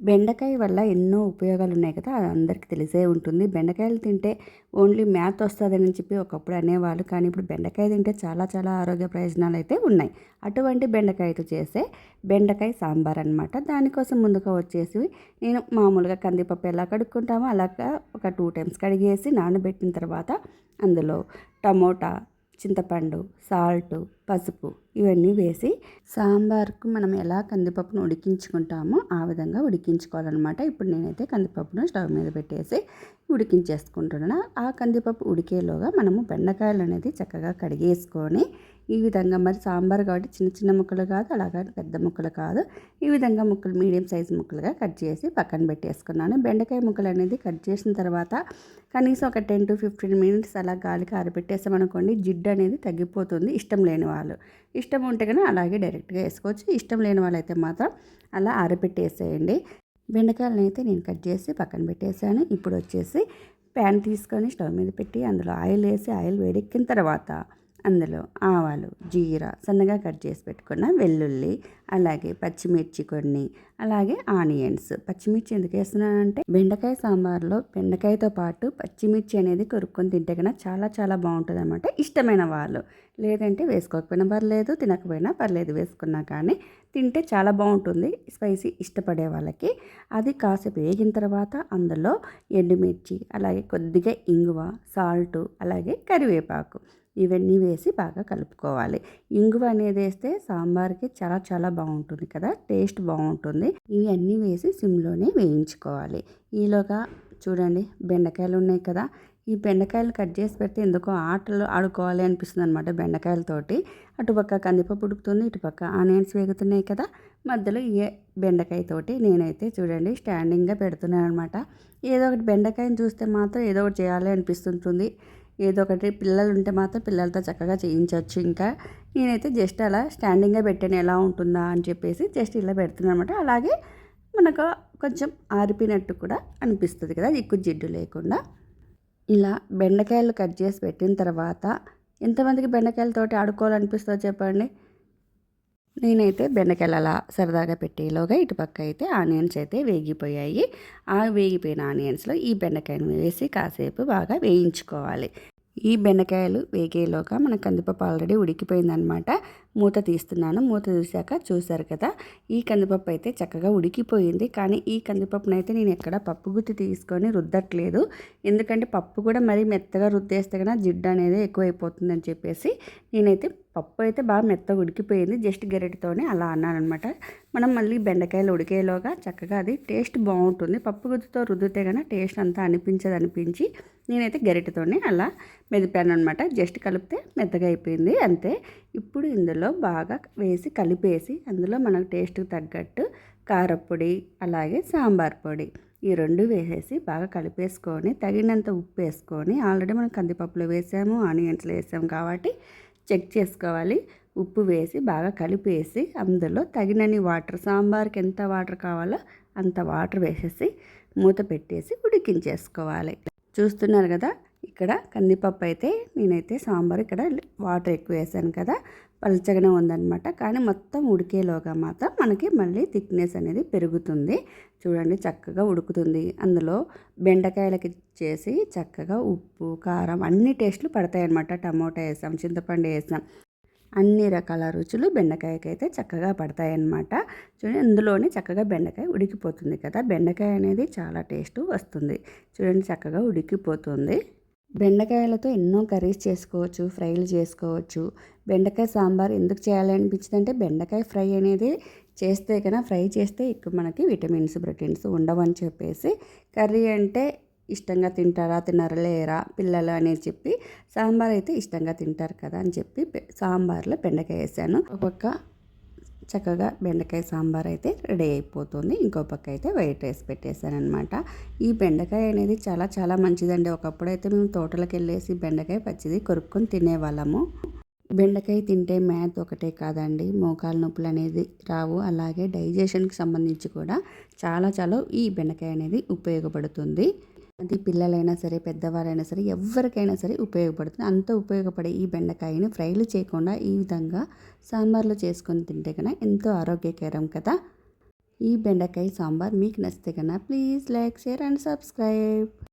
బెండకాయ వల్ల ఎన్నో ఉపయోగాలు ఉన్నాయి కదా అది అందరికీ తెలిసే ఉంటుంది. బెండకాయలు తింటే ఓన్లీ మ్యాథ్ వస్తుందని చెప్పి ఒకప్పుడు అనేవాళ్ళు కానీ ఇప్పుడు బెండకాయ తింటే చాలా చాలా ఆరోగ్య ప్రయోజనాలు అయితే ఉన్నాయి. అటువంటి బెండకాయతో చేసే బెండకాయ సాంబార్ అనమాట దానికోసం ముందుగా వచ్చేసి నేను మామూలుగా కందిపప్పు ఎలా కడుక్కుంటామో అలాగా ఒక టూ టైమ్స్ కడిగేసి నానబెట్టిన తర్వాత అందులో టమోటా చింతపండు సాల్ట్ పసుపు ఇవన్నీ వేసి సాంబార్కు మనం ఎలా కందిపప్పును ఉడికించుకుంటామో ఆ విధంగా ఉడికించుకోవాలన్నమాట. ఇప్పుడు నేనైతే కందిపప్పును స్టవ్ మీద పెట్టేసి ఉడికించేసుకుంటున్నాను ఆ కందిపప్పు ఉడికేలోగా మనము బెండకాయలు అనేది చక్కగా కడిగేసుకొని ఈ విధంగా మరి సాంబార్ కాబట్టి చిన్న చిన్న ముక్కలు కాదు అలాగే పెద్ద ముక్కలు కాదు. ఈ విధంగా ముక్కలు మీడియం సైజ్ ముక్కలుగా కట్ చేసి పక్కన పెట్టేసుకున్నాను. బెండకాయ ముక్కలు అనేది కట్ చేసిన తర్వాత కనీసం ఒక టెన్ టు ఫిఫ్టీన్ మినిట్స్ అలా గాలికి ఆరబెట్టేసామనుకోండి జిడ్డు అనేది తగ్గిపోతుంది ఇష్టం లేని వాళ్ళు. ఇష్టం ఉంటే కానీ అలాగే డైరెక్ట్గా వేసుకోవచ్చు. ఇష్టం లేని వాళ్ళైతే మాత్రం అలా ఆరబెట్టేసేయండి బెండకాయలను అయితే నేను కట్ చేసి పక్కన పెట్టేశాను. ఇప్పుడు వచ్చేసి ప్యాన్ తీసుకొని స్టవ్ మీద పెట్టి అందులో ఆయిల్ వేసి ఆయిల్ వేడెక్కిన తర్వాత అందులో ఆవాలు జీరా సన్నగా కట్ చేసి పెట్టుకున్న వెల్లుల్లి అలాగే పచ్చిమిర్చి కొన్ని అలాగే ఆనియన్స్. పచ్చిమిర్చి ఎందుకు వేస్తున్నానంటే బెండకాయ సాంబార్లో బెండకాయతో పాటు పచ్చిమిర్చి అనేది కొరుక్కొని తింటే కన్నా చాలా చాలా బాగుంటుంది అనమాట ఇష్టమైన వాళ్ళు. లేదంటే వేసుకోకపోయినా పర్లేదు తినకపోయినా పర్లేదు వేసుకున్నా కానీ తింటే చాలా బాగుంటుంది. స్పైసీ ఇష్టపడే వాళ్ళకి. అది కాసేపు వేగిన తర్వాత అందులో ఎండుమిర్చి అలాగే కొద్దిగా ఇంగువ సాల్ట్ అలాగే కరివేపాకు. ఇవన్నీ వేసి బాగా కలుపుకోవాలి. ఇంగువ అనేది వేస్తే సాంబార్కి చాలా చాలా బాగుంటుంది కదా టేస్ట్ బాగుంటుంది. ఇవన్నీ వేసి సిమ్లోనే వేయించుకోవాలి. ఈలోగా చూడండి బెండకాయలు ఉన్నాయి కదా ఈ బెండకాయలు కట్ చేసి పెడితే ఎందుకో ఆటలు ఆడుకోవాలి అనిపిస్తుంది అనమాట బెండకాయలతోటి అటుపక్క కందిపప్పు ఉడుకుతుంది ఇటుపక్క ఆనియన్స్ వేగుతున్నాయి కదా మధ్యలో ఏ బెండకాయతోటి నేనైతే చూడండి స్టాండింగ్గా పెడుతున్నాను అనమాట ఏదో ఒకటి బెండకాయని చూస్తే మాత్రం ఏదో ఒకటి చేయాలి అనిపిస్తుంటుంది. ఏదో ఒకటి పిల్లలు ఉంటే మాత్రం పిల్లలతో చక్కగా చేయించవచ్చు. ఇంకా నేనైతే జస్ట్ అలా స్టాండింగ్గా పెట్టాను. ఎలా ఉంటుందా అని చెప్పేసి జస్ట్ ఇలా పెడుతున్నాను అనమాట అలాగే మనకు కొంచెం ఆరిపోయినట్టు కూడా అనిపిస్తుంది కదా ఎక్కువ జిడ్డు లేకుండా. ఇలా బెండకాయలు కట్ చేసి పెట్టిన తర్వాత ఎంతమందికి బెండకాయలతోటి ఆడుకోవాలనిపిస్తుందో చెప్పండి. నేనైతే బెండకాయలు అలా సరదాగా పెట్టేలోగా ఇటుపక్క అయితే ఆనియన్స్ అయితే వేగిపోయాయి. ఆ వేగిపోయిన ఆనియన్స్లో ఈ బెండకాయను వేసి కాసేపు బాగా వేయించుకోవాలి. ఈ బెండకాయలు వేగేలోగా మన కందిపప్పు ఆల్రెడీ ఉడికిపోయిందనమాట. మూత తీస్తున్నాను. మూత తీసాక చూశారు కదా ఈ కందిపప్పు అయితే చక్కగా ఉడికిపోయింది. కానీ ఈ కందిపప్పునైతే నేను ఎక్కడ పప్పు గుత్తి తీసుకొని రుద్దట్లేదు. ఎందుకంటే పప్పు కూడా మరీ మెత్తగా రుద్దేస్తే కన్నా జిడ్డు అనేది ఎక్కువైపోతుందని చెప్పేసి నేనైతే పప్పు అయితే బాగా మెత్తగా ఉడికిపోయింది. జస్ట్ గరిటతోనే అలా అన్నానమాట మనం మళ్ళీ బెండకాయలు ఉడికేలోగా చక్కగా అది టేస్ట్ బాగుంటుంది. పప్పు గుత్తితో రుద్దితే కన్నా టేస్ట్ అంతా అనిపించదు అనిపించి నేనైతే గరిటతోనే అలా మెదిపాను అనమాట జస్ట్ కలిపితే మెత్తగా అయిపోయింది. అంతే. ఇప్పుడు ఇందులో బాగా వేసి కలిపేసి అందులో మనకు టేస్ట్కి తగ్గట్టు కారపొడి అలాగే సాంబార్ పొడి ఈ రెండు వేసేసి బాగా కలిపేసుకొని తగినంత ఉప్పు వేసుకొని ఆల్రెడీ మనం కందిపప్పులో వేసాము ఆనియన్స్లో వేసాము కాబట్టి చెక్ చేసుకోవాలి. ఉప్పు వేసి బాగా కలిపేసి అందులో తగినన్ని వాటర్ సాంబార్కి ఎంత వాటర్ కావాలో అంత వాటర్ వేసేసి మూత పెట్టేసి ఉడికించేసుకోవాలి. చూస్తున్నారు కదా? ఇక్కడ కందిపప్పు అయితే నేనైతే సాంబార్ ఇక్కడ వాటర్ ఎక్కువ వేసాను కదా పలచగానే ఉందనమాట కానీ మొత్తం ఉడికేలోగా మాత్రం మనకి మళ్ళీ థిక్నెస్ అనేది పెరుగుతుంది. చూడండి చక్కగా ఉడుకుతుంది. అందులో బెండకాయలకి చేసి చక్కగా ఉప్పు కారం అన్ని టేస్ట్లు పడతాయన్నమాట. టమోటా వేసాం చింతపండు వేసాం. అన్ని రకాల రుచులు బెండకాయకి అయితే చక్కగా పడతాయి అన్నమాట చూడండి ఇందులోనే చక్కగా బెండకాయ ఉడికిపోతుంది కదా. బెండకాయ అనేది చాలా టేస్ట్ వస్తుంది. చూడండి చక్కగా ఉడికిపోతుంది. బెండకాయలతో ఎన్నో కర్రీస్ చేసుకోవచ్చు ఫ్రైలు చేసుకోవచ్చు. బెండకాయ సాంబార్ ఎందుకు చేయాలి అనిపించింది అంటే బెండకాయ ఫ్రై అనేది చేస్తే కన్నా ఫ్రై చేస్తే ఎక్కువ మనకి విటమిన్స్ ప్రోటీన్స్ ఉండవని చెప్పేసి కర్రీ అంటే ఇష్టంగా తింటారా తినరా లేరా పిల్లలు అనేది చెప్పి సాంబార్ అయితే ఇష్టంగా తింటారు కదా అని చెప్పి సాంబార్లో బెండకాయ వేసాను. ఒక్కొక్క చక్కగా బెండకాయ సాంబార్ అయితే రెడీ అయిపోతుంది. ఇంకో పక్క అయితే వైట్ రైస్ పెట్టేశాను ఈ బెండకాయ అనేది చాలా చాలా మంచిదండి. ఒకప్పుడు అయితే మేము తోటలకు వెళ్ళేసి బెండకాయ పచ్చిది కొరుక్కొని తినేవాళ్ళము. బెండకాయ తింటే మ్యాథ్ ఒకటే కాదండి. మోకాలు నొప్పులు అనేది రావు. అలాగే డైజెషన్కి సంబంధించి కూడా చాలా చాలా ఈ బెండకాయ అనేది ఉపయోగపడుతుంది. అది పిల్లలైనా సరే పెద్దవారైనా సరే ఎవరికైనా సరే ఉపయోగపడుతుంది. అంత ఉపయోగపడే ఈ బెండకాయని ఫ్రైలు చేయకుండా ఈ విధంగా సాంబార్లో చేసుకొని తింటే కన్నా ఎంతో ఆరోగ్యకరం కదా. ఈ బెండకాయ సాంబార్ మీకు నచ్చితే కన్నా please like share and subscribe.